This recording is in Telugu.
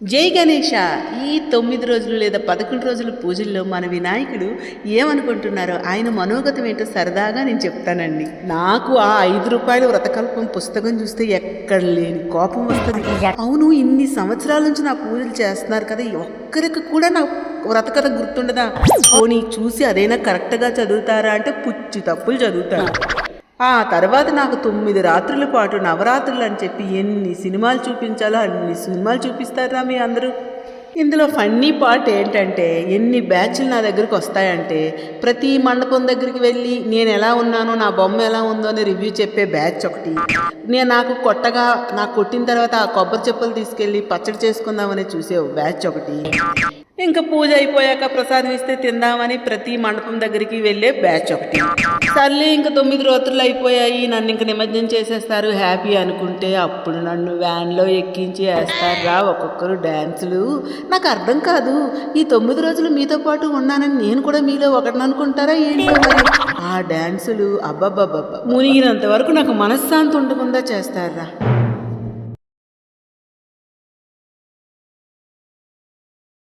జై గణేష. ఈ తొమ్మిది రోజులు లేదా పదకొండు రోజుల పూజల్లో మన వినాయకుడు ఏమనుకుంటున్నారో ఆయన మనోగతం ఏంటో సరదాగా నేను చెప్తానండి. నాకు ఆ ఐదు రూపాయల వ్రతకల్పం పుస్తకం చూస్తే ఎక్కడ లేని కోపం వస్తుంది. అవును ఇన్ని సంవత్సరాల నుంచి నా పూజలు చేస్తున్నారు కదా ఒక్కరికి కూడా నా వ్రతకథ గుర్తుండదా? పోనీ చూసి అదైనా కరెక్ట్గా చదువుతారా అంటే పుచ్చి తప్పులు చదువుతారు. ఆ తర్వాత నాకు తొమ్మిది రాత్రుల పాటు నవరాత్రులు అని చెప్పి ఎన్ని సినిమాలు చూపించాలో అన్ని సినిమాలు చూపిస్తారా మీ అందరూ? ఇందులో ఫన్నీ పార్ట్ ఏంటంటే ఎన్ని బ్యాచ్లు నా దగ్గరికి వస్తాయంటే ప్రతి మండపం దగ్గరికి వెళ్ళి నేను ఎలా ఉన్నానో నా బొమ్మ ఎలా ఉందో అని రివ్యూ చెప్పే బ్యాచ్ ఒకటి. నేను నాకు కొట్టగా నాకు కొట్టిన తర్వాత ఆ కొబ్బరి చెప్పులు తీసుకెళ్ళి పచ్చడి చేసుకుందామని చూసే బ్యాచ్ ఒకటి. ఇంకా పూజ అయిపోయాక ప్రసాదం ఇస్తే తిందామని ప్రతి మండపం దగ్గరికి వెళ్ళే బ్యాచ్ ఒకటి. సర్లే ఇంకా తొమ్మిది రోజులు అయిపోయాయి. నన్ను ఇంక నిమజ్జనం చేసేస్తారు. హ్యాపీ అనుకుంటే అప్పుడు నన్ను వ్యాన్లో ఎక్కించి వేస్తారా. ఒక్కొక్కరు డ్యాన్సులు నాకు అర్థం కాదు. ఈ తొమ్మిది రోజులు మీతో పాటు ఉన్నానని నేను కూడా మీలో ఒకటిని అనుకుంటారా ఏంటో ఆ డ్యాన్సులు అబ్బబ్బబ్బబ్బ. మునిగినంత వరకు నాకు మనశ్శాంతి ఉండకుండా చేస్తారా?